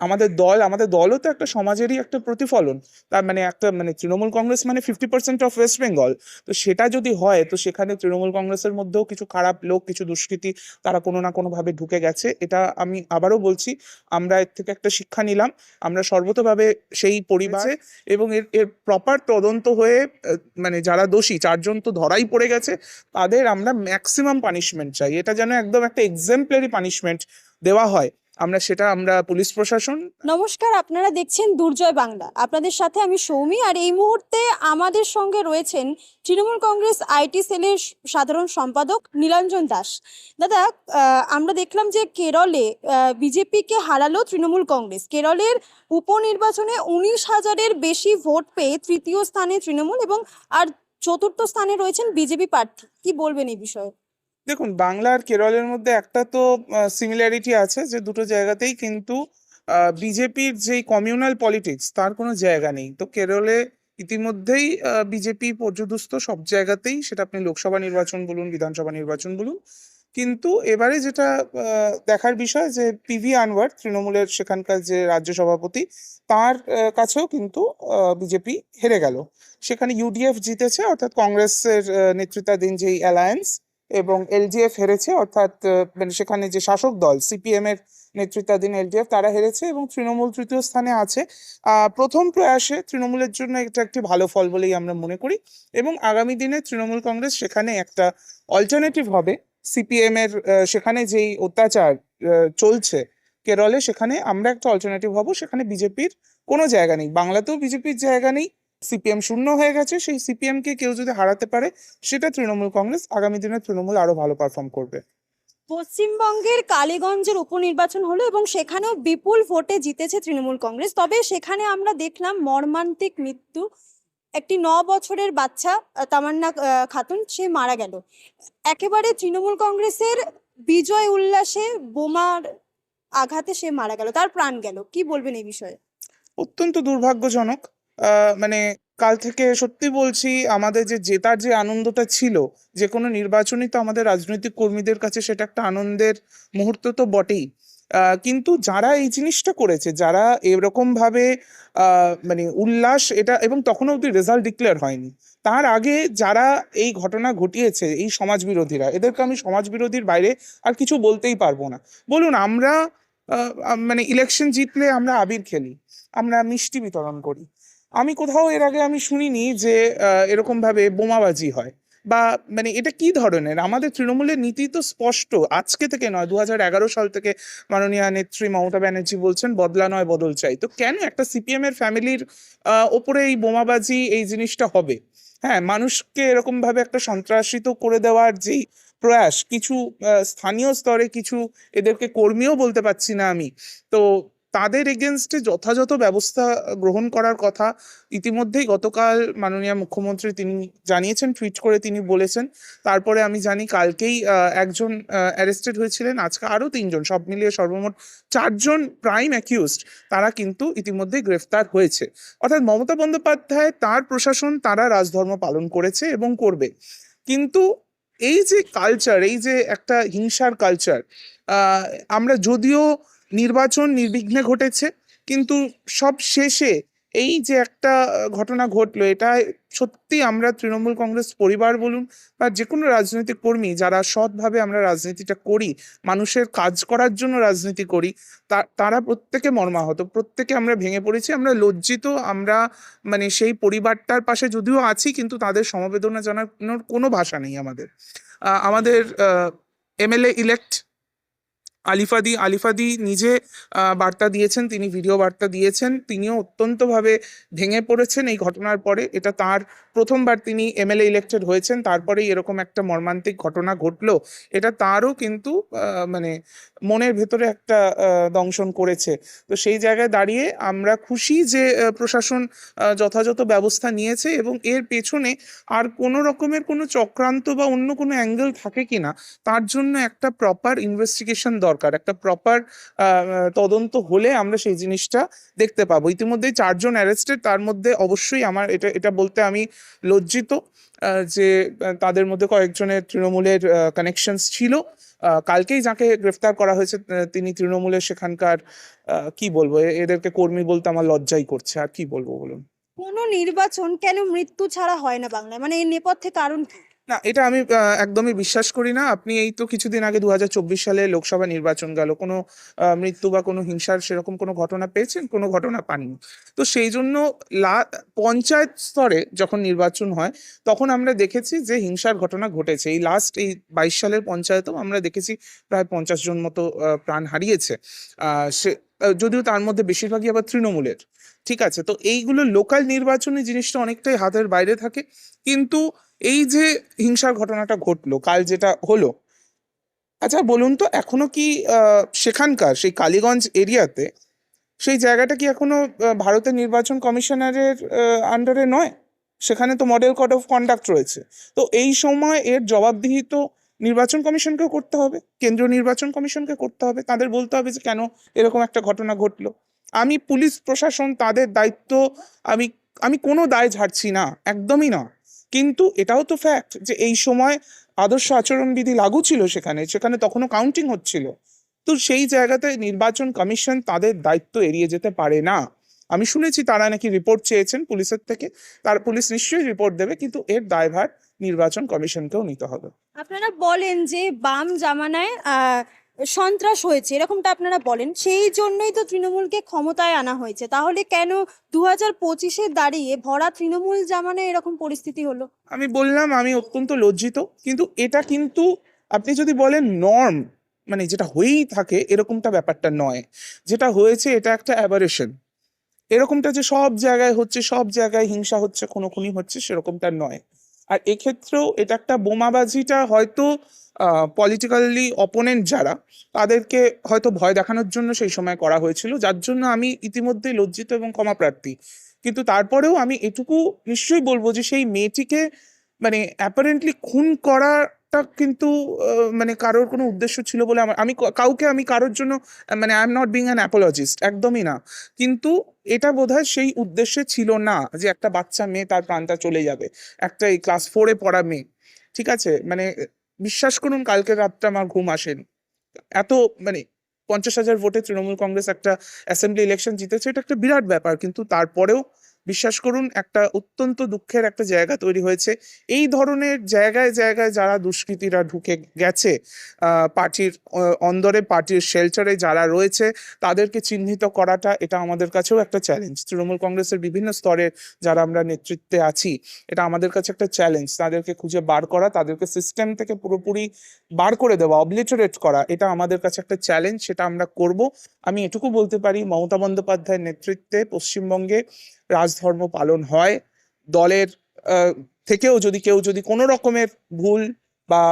আমাদের দল, আমাদের দলও তো একটা সমাজেরই একটা প্রতিফলন। তার মানে একটা মানে তৃণমূল কংগ্রেস মানে fifty percent of West Bengal তো সেটা যদি হয়, তো সেখানে তৃণমূল কংগ্রেসের মধ্যেও কিছু খারাপ লোক, কিছু দুষ্কৃতী তারা কোনো না কোনো ভাবে ঢুকে গেছে। এটা আমি আবারও বলছি, আমরা এর থেকে একটা শিক্ষা নিলাম। আমরা সর্বতভাবে সেই পরিবারে এবং এর এর প্রপার তদন্ত হয়ে মানে যারা দোষী, চারজন তো ধরাই পড়ে গেছে, তাদের আমরা ম্যাক্সিমাম পানিশমেন্ট চাই। এটা যেন একদম একটা এক্সাম্পলারি পানিশমেন্ট দেওয়া হয়। আমরা সেটা আমরা পুলিশ প্রশাসন নমস্কার, আপনারা দেখছেন দুর্জয় বাংলা। আপনাদের সাথে আমি সৌমি আর এই মুহূর্তে আমাদের সঙ্গে রয়েছেন তৃণমূল কংগ্রেস আইটি সেলের সাধারণ সম্পাদক নীলাঞ্জন দাস। দাদা আমরা দেখলাম যে কেরলে বিজেপিকে হারালো তৃণমূল কংগ্রেস। কেরলের উপনির্বাচনে উনিশ হাজারের বেশি ভোট পেয়ে তৃতীয় স্থানে তৃণমূল এবং আর চতুর্থ স্থানে রয়েছেন বিজেপি প্রার্থী। কি বলবেন এই বিষয়ে? দেখুন, বাংলা আর কেরলের মধ্যে একটা তো সিমিলারিটি আছে যে দুটো জায়গাতেই কিন্তু বিজেপির যেই কমিউনাল পলিটিক্স তার কোনো জায়গা নেই। তো কেরলে ইতিমধ্যেই বিজেপি পর্যদস্ত সব জায়গাতেই, সেটা আপনি লোকসভা নির্বাচন বলুন, বিধানসভা নির্বাচন বলুন, কিন্তু এবারে যেটা দেখার বিষয় যে পিভি আনওয়ার, তৃণমূলের সেখানকার যে রাজ্য সভাপতি, তার কাছেও কিন্তু বিজেপি হেরে গেল। সেখানে ইউডিএফ জিতেছে, অর্থাৎ কংগ্রেসের নেতৃত্বাধীন যেই অ্যালায়েন্স এবং এলডিএফ হেরেছে, অর্থাৎ মানে সেখানে যে শাসক দল সিপিএম এর নেতৃত্বাধীন এলডিএফ তারা হেরেছে এবং তৃণমূল তৃতীয় স্থানে আছে। প্রথম প্রয়াসে তৃণমূলের জন্য এটা একটি ভালো ফল বলেই আমরা মনে করি এবং আগামী দিনে তৃণমূল কংগ্রেস সেখানে একটা অল্টারনেটিভ হবে। সিপিএম এর সেখানে যেই অত্যাচার চলছে কেরলে সেখানে আমরা একটা অল্টারনেটিভ হব। সেখানে বিজেপির কোনো জায়গা নেই। বাংলাতেও বিজেপির জায়গা নেই। সিপিএম শূন্য হয়ে গেছে সেই সিপিএম কে কেউ যদি হারাতে পারে সেটা তৃণমূল কংগ্রেস আগামী দিনে তৃণমূল আরও ভালো পারফর্ম করবে। পশ্চিমবঙ্গের কালীগঞ্জের উপনির্বাচন হলো এবং সেখানেও বিপুল ভোটে জিতেছে তৃণমূল কংগ্রেস। তবে সেখানে আমরা দেখলাম মর্মান্তিক মৃত্যু। একটি ন বছরের বাচ্চা তামান্না খাতুন সে মারা গেল। একেবারে তৃণমূল কংগ্রেসের বিজয় উল্লাসে বোমার আঘাতে সে মারা গেল তার প্রাণ গেল। কি বলবেন এই বিষয়ে? অত্যন্ত দুর্ভাগ্যজনক। মানে কাল থেকে সত্যি বলছি, আমাদের যে জেতার যে আনন্দটা ছিল যে কোনো নির্বাচনই তো আমাদের রাজনৈতিক কর্মীদের কাছে সেটা একটা আনন্দের মুহূর্ত তো বটেই। কিন্তু যারা এই জিনিসটা করেছে, যারা এরকম ভাবে মানে উল্লাস, এটা, এবং তখনও অব্দি রেজাল্ট ডিক্লেয়ার হয়নি, তার আগে যারা এই ঘটনা ঘটিয়েছে, এই সমাজ বিরোধীরা এদেরকে আমি সমাজ বিরোধীর বাইরে আর কিছু বলতেই পারব না। বলুন, আমরা মানে ইলেকশন জিতলে আমরা আবির খেলি, আমরা মিষ্টি বিতরণ করি আমি কোথাও এর আগে আমি শুনিনি যে আহ, এরকম ভাবে বোমাবাজি হয়। বা মানে এটা কি ধরনের? আমাদের তৃণমূলের নীতি তো স্পষ্ট। আজকে থেকে নয় দু সাল থেকে মাননীয় নেত্রী মমতা ব্যানার্জি বলছেন বদলা নয় বদল চাই। তো কেন একটা সিপিএম এর ফ্যামিলির ওপরে এই বোমাবাজি এই জিনিসটা হবে? হ্যাঁ মানুষকে এরকম ভাবে একটা সন্ত্রাসিত করে দেওয়ার যেই প্রয়াস কিছু স্থানীয় স্তরে কিছু এদেরকে কর্মীও বলতে পারছি না আমি। তো তাদের এগেনস্টে যথাযথ ব্যবস্থা গ্রহণ করার কথা ইতিমধ্যেই গতকাল মাননীয় মুখ্যমন্ত্রী তিনি জানিয়েছেন, টুইট করে তিনি বলেছেন। তারপরে আমি জানি কালকেই একজন অ্যারেস্টেড হয়েছিলেন, আজকে আরও তিনজন, সব মিলিয়ে সর্বমোট চারজন প্রাইম অ্যাকিউজড তারা কিন্তু ইতিমধ্যেই গ্রেফতার হয়েছে। অর্থাৎ মমতা বন্দ্যোপাধ্যায়, তার প্রশাসন, তারা রাজধর্ম পালন করেছে এবং করবে। কিন্তু এই যে কালচার এই যে একটা হিংসার কালচার আমরা যদিও নির্বাচন নির্বিঘ্নে ঘটেছে, কিন্তু সব শেষে এই যে একটা ঘটনা ঘটলো, এটা সত্যি আমরা তৃণমূল কংগ্রেস পরিবার বলুন বা যে কোনো রাজনৈতিক কর্মী, যারা সৎভাবে আমরা রাজনীতিটা করি, মানুষের কাজ করার জন্য রাজনীতি করি তারা প্রত্যেকে মর্মাহত, প্রত্যেকে আমরা ভেঙে পড়েছি, আমরা লজ্জিত, আমরা মানে সেই পরিবারটার পাশে যদিও আছি, কিন্তু তাদের সমবেদনা জানানোর কোনো ভাষা নেই আমাদের। আমাদের এমএলএ ইলেক্ট আলিফাদি আলিফাদি নিজে বার্তা দিয়েছেন, তিনি ভিডিও বার্তা দিয়েছেন। তিনিও অত্যন্তভাবে ভেঙে পড়েছেন এই ঘটনার পরে। এটা তার প্রথমবার তিনি এমএলএ ইলেক্টেড হয়েছেন। তারপরেই এরকম একটা মর্মান্তিক ঘটনা ঘটলো। এটা তারও কিন্তু মানে মনের ভেতরে একটা দংশন করেছে। তো সেই জায়গায় দাঁড়িয়ে আমরা খুশি যে প্রশাসন যথাযথ ব্যবস্থা নিয়েছে এবং এর পেছনে আর কোনো রকমের কোনো চক্রান্ত বা অন্য কোনো অ্যাঙ্গেল থাকে কিনা, তার জন্য একটা প্রপার ইনভেস্টিগেশন দরকার। দরকার। একটা প্রপার তদন্ত হলে আমরা সেই জিনিসটা দেখতে পাবো। ইতিমধ্যেই চারজন অ্যারেস্টেড তার মধ্যে অবশ্যই আমার এটা এটা বলতে আমি লজ্জিত যে তাদের মধ্যে কয়েকজনের তৃণমূলের কানেকশনস ছিল। কালকেই যাকে গ্রেফতার করা হয়েছে তিনি তৃণমূলের সেখানকার কি বলব এদেরকে কর্মী বলতে আমার লজ্জাই করছে। আর কি বলব বলুন? কোনো নির্বাচন কেন মৃত্যু ছাড়া হয় না বাংলায়? মানে এই নেপথ্যে কারণ কি? না, এটা আমি একদমই বিশ্বাস করি না। আপনি এই তো কিছুদিন আগে দু হাজার চব্বিশ সালে লোকসভা নির্বাচন গেল। কোনো মৃত্যু বা কোনো হিংসার সেরকম কোনো ঘটনা পেয়েছেন? কোনো ঘটনা পাননি। তো সেই জন্য লা, পঞ্চায়েত স্তরে যখন নির্বাচন হয়, তখন আমরা দেখেছি যে হিংসার ঘটনা ঘটেছে। এই লাস্ট এই বাইশ সালের পঞ্চায়েতেও আমরা দেখেছি প্রায় পঞ্চাশ জন মতো প্রাণ হারিয়েছে। সে যদিও তার মধ্যে বেশিরভাগই আবার তৃণমূলের। ঠিক আছে? তো এইগুলো লোকাল নির্বাচনী জিনিসটা অনেকটাই হাতের বাইরে থাকে। কিন্তু এই যে হিংসার ঘটনাটা ঘটলো, কাল যেটা হলো আচ্ছা বলুন তো এখনও কি সেখানকার সেই কালীগঞ্জ এরিয়াতে সেই জায়গাটা কি এখনও ভারতের নির্বাচন কমিশনারের আন্ডারে নয়? সেখানে তো মডেল কোড অফ কন্ডাক্ট রয়েছে। তো এই সময় এর জবাবদিহি তো নির্বাচন কমিশনকেও করতে হবে, কেন্দ্রীয় নির্বাচন কমিশনকে করতে হবে, তাদের বলতে হবে যে কেন এরকম একটা ঘটনা ঘটলো। আমি পুলিশ প্রশাসন তাদের দায়িত্ব, আমি আমি কোনো দায় ঝাড়ছি না, একদমই না কিন্তু এটাও তো ফ্যাক্ট যে এই সময় আদর্শ আচরণবিধি লাগু ছিল সেখানে সেখানে তখনও কাউন্টিং হচ্ছিল। তো সেই জায়গাতে নির্বাচন কমিশন তাদের দায়িত্ব এড়িয়ে যেতে পারে না। আমি শুনেছি তারা নাকি রিপোর্ট চেয়েছেন পুলিশের থেকে, তার পুলিশ নিশ্চয়ই রিপোর্ট দেবে, কিন্তু এর দায়ভার নির্বাচন কমিশনকেও নিতে হবে। আপনারা বলেন যে বাম জামানায় সন্ত্রাস হয়েছে, এরকমটা আপনারা বলেন, সেই জন্যই তো তৃণমূলকে ক্ষমতায় আনা হয়েছে। তাহলে কেন দু হাজার পঁচিশে দাঁড়িয়ে ভরা তৃণমূল জামানায় এরকম পরিস্থিতি হলো? আমি বললাম, আমি অত্যন্ত লজ্জিত, কিন্তু এটা কিন্তু আপনি যদি বলেন নর্ম মানে যেটা হয়েই থাকে, এরকমটা ব্যাপারটা নয়। যেটা হয়েছে, এটা একটা অ্যাবারেশন এরকমটা যে সব জায়গায় হচ্ছে, সব জায়গায় হিংসা হচ্ছে, খুনোখুনি হচ্ছে, সেরকমটা নয়। আর এক্ষেত্রেও এটা একটা বোমাবাজিটা হয়তো পলিটিক্যালি অপোনেন্ট যারা, তাদেরকে হয়তো ভয় দেখানোর জন্য সেই সময় করা হয়েছিল, যার জন্য আমি ইতিমধ্যেই লজ্জিত এবং ক্ষমাপ্রার্থী কিন্তু তারপরেও আমি এটুকু নিশ্চয়ই বলব যে সেই মেয়েটিকে মানে অ্যাপারেন্টলি খুন করাটা কিন্তু মানে কারোর কোনো উদ্দেশ্য ছিল বলে আমার, আমি কাউকে আমি কারোর জন্য মানে I am not being an apologist একদমই না। কিন্তু এটা বোধহয় সেই উদ্দেশ্যে ছিল না যে একটা বাচ্চা মেয়ে তার প্রাণটা চলে যাবে, একটা এই ক্লাস ফোরে পড়া মেয়ে। ঠিক আছে? মানে বিশ্বাস করুন কালকে রাতটা আমার ঘুম আসেন। এত মানে পঞ্চাশ হাজার ভোটে তৃণমূল কংগ্রেস একটা অ্যাসেম্বলি ইলেকশন জিতেছে, এটা একটা বিরাট ব্যাপার। কিন্তু তারপরেও বিশ্বাস করুন, একটা অত্যন্ত দুঃখের একটা জায়গা তৈরি হয়েছে। এই ধরনের জায়গায় জায়গায় যারা দুষ্কৃতীরা ঢুকে গেছে পার্টির অন্দরে পার্টির শেল্টারে যারা রয়েছে, তাদেরকে চিহ্নিত করাটা এটা আমাদের কাছেও একটা চ্যালেঞ্জ তৃণমূল কংগ্রেসের বিভিন্ন স্তরে যারা আমরা নেতৃত্বে আছি, এটা আমাদের কাছে একটা চ্যালেঞ্জ তাদেরকে খুঁজে বার করা, তাদেরকে সিস্টেম থেকে পুরোপুরি বার করে দেওয়া অবলিটারেট করা, এটা আমাদের কাছে একটা চ্যালেঞ্জ সেটা আমরা করব। আমি এটুকু বলতে পারি, মমতা বন্দ্যোপাধ্যায়ের নেতৃত্বে পশ্চিমবঙ্গে রাজধর্ম পালন হয়। দলের থেকেও যদি কেউ যদি কোনো রকমের ভুল বা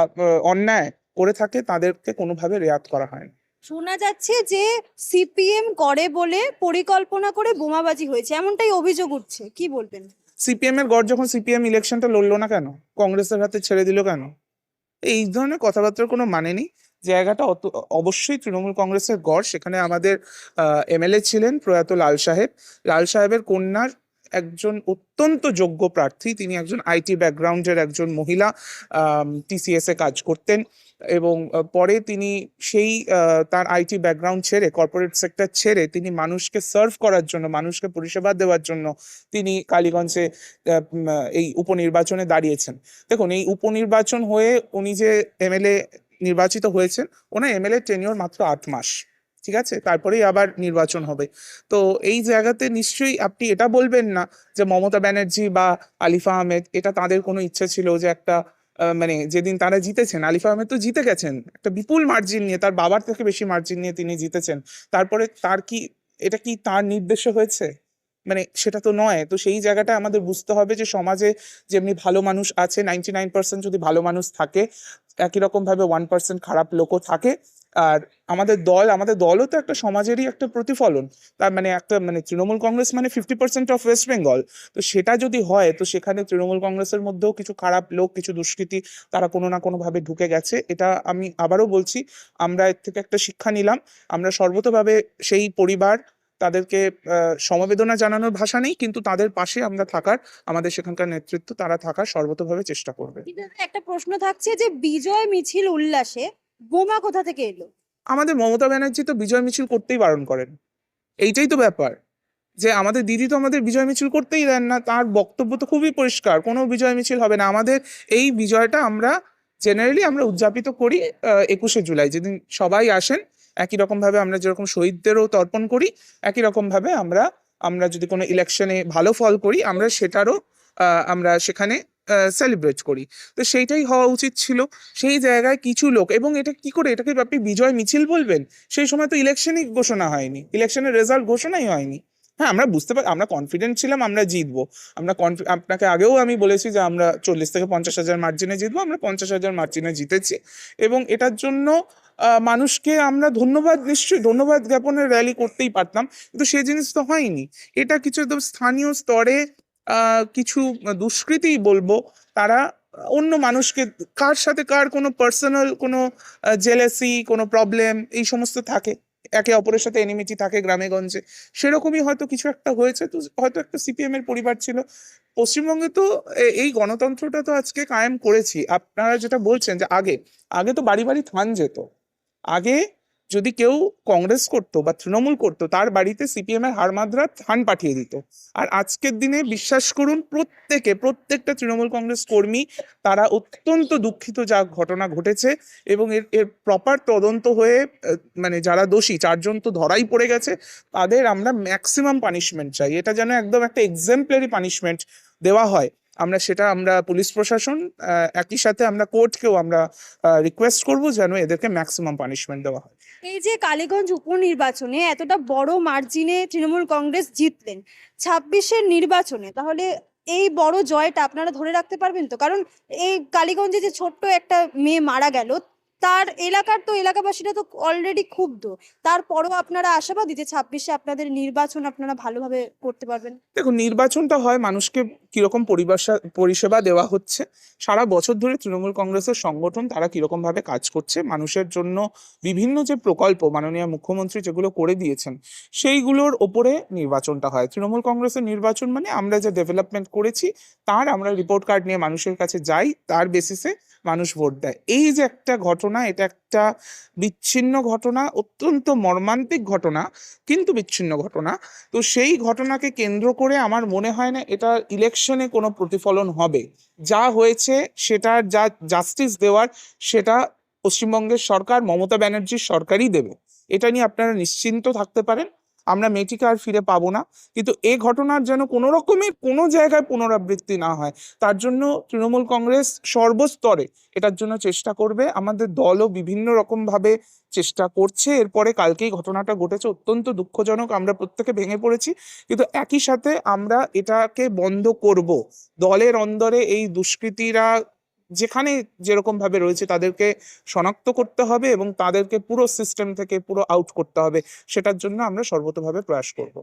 অন্যায় করে থাকে তাদেরকে কোনোভাবে রেয়াত করা হয় না। শোনা যাচ্ছে যে সিপিএম করে বলে পরিকল্পনা করে বোমাবাজি হয়েছে। এমনটাই অভিযোগ উঠছে। কি বলবেন? সিপিএম এর গড় যখন সিপিএম ইলেকশনটা লড়লো না কেন? কংগ্রেসের হাতে ছেড়ে দিল কেন? এই ধরনের কথাবার্তার কোনো মানে নেই। জায়গাটা অত, অবশ্যই তৃণমূল কংগ্রেসের গড়। সেখানে আমাদের এমএলএ ছিলেন প্রয়াত লাল সাহেব। লাল সাহেবের কন্যার একজন অত্যন্ত যোগ্য প্রার্থী। তিনি একজন আইটি ব্যাকগ্রাউন্ডের একজন মহিলা টিসিএস এ কাজ করতেন এবং পরে তিনি সেই তার আইটি ব্যাকগ্রাউন্ড ছেড়ে, কর্পোরেট সেক্টর ছেড়ে তিনি মানুষকে সার্ভ করার জন্য, মানুষকে পরিষেবা দেওয়ার জন্য তিনি কালীগঞ্জে এই উপনির্বাচনে দাঁড়িয়েছেন। দেখুন, এই উপনির্বাচন হয়ে উনি যে এমএলএ নির্বাচিত হয়েছেন। ওনার এমএলএ টেনিওর মাত্র আট মাস। ঠিক আছে? তারপরেই আবার নির্বাচন হবে। তো এই জায়গাতে নিশ্চয়ই আপনি এটা বলবেন না যে মমতা ব্যানার্জি বা আলিফা আহমেদ, এটা তাদের কোনো ইচ্ছে ছিল যে একটা মানে যেদিন তারা জিতেছেন, আলিফা আহমেদ তো জিতে গেছেন। একটা বিপুল মার্জিন নিয়ে, তার বাবার থেকে বেশি মার্জিন নিয়ে তিনি জিতেছেন। তারপরে তার কি, এটা কি তার নির্দেশে হয়েছে? মানে সেটা তো নয়। তো সেই জায়গাটা আমাদের বুঝতে হবে যে সমাজে যেমনি ভালো মানুষ আছে নাইনটি নাইন পার্সেন্ট যদি ভালো মানুষ থাকে, একই রকম ভাবে ওয়ান পার্সেন্ট খারাপ লোকও থাকে। আর আমাদের দল, আমাদের দলও তো একটা সমাজেরই একটা প্রতিফলন। তার মানে একটা মানে তৃণমূল কংগ্রেস মানে fifty percent of West Bengal তো সেটা যদি হয়, তো সেখানে তৃণমূল কংগ্রেসের মধ্যেও কিছু খারাপ লোক, কিছু দুষ্কৃতী তারা কোনো না কোনোভাবে ঢুকে গেছে। এটা আমি আবারও বলছি, আমরা এর থেকে একটা শিক্ষা নিলাম। আমরা সর্বতভাবে সেই পরিবার তাদেরকে সমবেদনা জানানোর ভাষা নেই কিন্তু তাদের পাশে আমরা থাকার আমাদের সেখানকার নেতৃত্ব তারা থাকার সর্বতভাবে চেষ্টা করবে। একটা প্রশ্ন থাকছে যে বিজয় মিছিল উল্লাসে বোমা কোথা থেকে এলো? আমাদের মমতা ব্যানার্জি তো বিজয় মিছিল করতেই বারণ করেন। এইটাই তো ব্যাপার যে আমাদের দিদি তো আমাদের বিজয় মিছিল করতেই দেন না তার বক্তব্য তো খুবই পরিষ্কার কোনো বিজয় মিছিল হবে না। আমাদের এই বিজয়টা আমরা জেনারেলি আমরা উদযাপিত করি একুশে জুলাই যেদিন সবাই আসেন একই রকম ভাবে আমরা যেরকম শহীদদেরও তর্পণ করি, একই রকম ভাবে আমরা আমরা যদি কোনো ইলেকশনে ভালো ফল করি, আমরা সেটারও আমরা সেখানে সেলিব্রেট করি। তো সেইটাই হওয়া উচিত ছিল। সেই জায়গায় কিছু লোক, এবং এটা কি করে এটাকে আপনি বিজয় মিছিল বলবেন? সেই সময় তো ইলেকশনই ঘোষণা হয়নি। ইলেকশনের রেজাল্ট ঘোষণাই হয়নি। হ্যাঁ আমরা বুঝতে পারি, আমরা কনফিডেন্ট ছিলাম, আমরা জিতবো। আমরা আপনাকে আগেও আমি বলেছি যে আমরা চল্লিশ থেকে পঞ্চাশ হাজার মার্জিনে জিতবো, আমরা পঞ্চাশ হাজার মার্জিনে জিতেছি। এবং এটার জন্য মানুষকে আমরা ধন্যবাদ, নিশ্চয়ই ধন্যবাদ জ্ঞাপনের র্যালি করতেই পারতাম, কিন্তু সেই জিনিস তো হয়নি। এটা কিছু একদম স্থানীয় স্তরে কিছু দুষ্কৃতী বলব, তারা অন্য মানুষকে, কার সাথে কার কোনো পার্সোনাল কোনো জেলেসি কোনো প্রবলেম এই সমস্ত থাকে। একে অপরের সাথে এনিমিটি থাকে গ্রামে গঞ্জে সেরকমই হয়তো কিছু একটা হয়েছে, তো হয়তো একটা সিপিএম এর পরিবার ছিল। পশ্চিমবঙ্গে তো এই গণতন্ত্রটা তো আজকে কায়েম করেছি। আপনারা যেটা বলছেন যে আগে আগে তো বাড়ি বাড়ি থান যেত আগে যদি কেউ কংগ্রেস করতো বা তৃণমূল করতো, তার বাড়িতে সিপিএম এর হারমাদ্রা থান পাঠিয়ে দিত। আর আজকের দিনে বিশ্বাস করুন, প্রত্যেকে, প্রত্যেকটা তৃণমূল কংগ্রেস কর্মী, তারা অত্যন্ত দুঃখিত যা ঘটনা ঘটেছে এবং এর এর প্রপার তদন্ত হয়ে মানে যারা দোষী, চারজন তো ধরাই পড়ে গেছে, তাদের আমরা ম্যাক্সিমাম পানিশমেন্ট চাই। এটা যেন একদম একটা এক্সাম্পলারি পানিশমেন্ট দেওয়া হয়। আমরা সেটা আমরা পুলিশ প্রশাসন একই সাথে আমরা কোর্টকেও আমরা রিকোয়েস্ট করব যেন এদেরকে ম্যাক্সিমাম পানিশমেন্ট দেওয়া হয়। এই যে কালীগঞ্জ উপনির্বাচনে এতটা বড় মার্জিনে তৃণমূল কংগ্রেস জিতলেন, ছাব্বিশের নির্বাচনে, তাহলে এই বড় জয়টা আপনারা ধরে রাখতে পারবেন তো? কারণ এই কালীগঞ্জে যে ছোট্ট একটা মেয়ে মারা গেল তার এলাকার তো এলাকাবাসীরা তো অলরেডি ক্ষুব্ধ। তারপরও আপনারা আশাবাদী যে ছাব্বিশে আপনাদের নির্বাচন আপনারা ভালোভাবে করতে পারবেন? দেখুন, নির্বাচনটা হয় মানুষকে কীরকম পরিষেবা দেওয়া হচ্ছে। সারা বছর ধরে তৃণমূল কংগ্রেসের সংগঠন তারা কীরকম ভাবে কাজ করছে। মানুষের জন্য বিভিন্ন যে প্রকল্প, মাননীয় মুখ্যমন্ত্রী যেগুলো করে দিয়েছেন, সেইগুলোর ওপরে নির্বাচনটা হয়। তৃণমূল কংগ্রেসের নির্বাচন মানে আমরা যে ডেভেলপমেন্ট করেছি, তার আমরা রিপোর্ট কার্ড নিয়ে মানুষের কাছে যাই, তার বেসিসে মানুষ ভোট দেয়। এই যে একটা ঘটনা এটা একটা বিচ্ছিন্ন ঘটনা, অত্যন্ত মর্মান্তিক ঘটনা, কিন্তু বিচ্ছিন্ন ঘটনা। তো সেই ঘটনাকে কেন্দ্র করে আমার মনে হয় না এটা ইলেকশনে কোনো প্রতিফলন হবে। যা হয়েছে সেটার যা জাস্টিস দেওয়ার, সেটা পশ্চিমবঙ্গের সরকার, মমতা ব্যানার্জির সরকারই দেবে। এটা নিয়ে আপনারা নিশ্চিন্ত থাকতে পারেন। আমরা মেয়েটিকে আর ফিরে পাবো না। কিন্তু এ ঘটনার যেন কোনো রকমের কোনো জায়গায় পুনরাবৃত্তি না হয়। তার জন্য তৃণমূল কংগ্রেস সর্বস্তরে এটার জন্য চেষ্টা করবে। আমাদের দলও বিভিন্ন রকম ভাবে চেষ্টা করছে। এরপরে কালকেই ঘটনাটা ঘটেছে, অত্যন্ত দুঃখজনক। আমরা প্রত্যেকে ভেঙে পড়েছি। কিন্তু একই সাথে আমরা এটাকে বন্ধ করব। দলের অন্দরে এই দুষ্কৃতীরা যেখানে যেরকম ভাবে রয়েছে তাদেরকে শনাক্ত করতে হবে এবং তাদেরকে পুরো সিস্টেম থেকে পুরো আউট করতে হবে, সেটার জন্য আমরা সর্বতোভাবে প্রয়াস করব।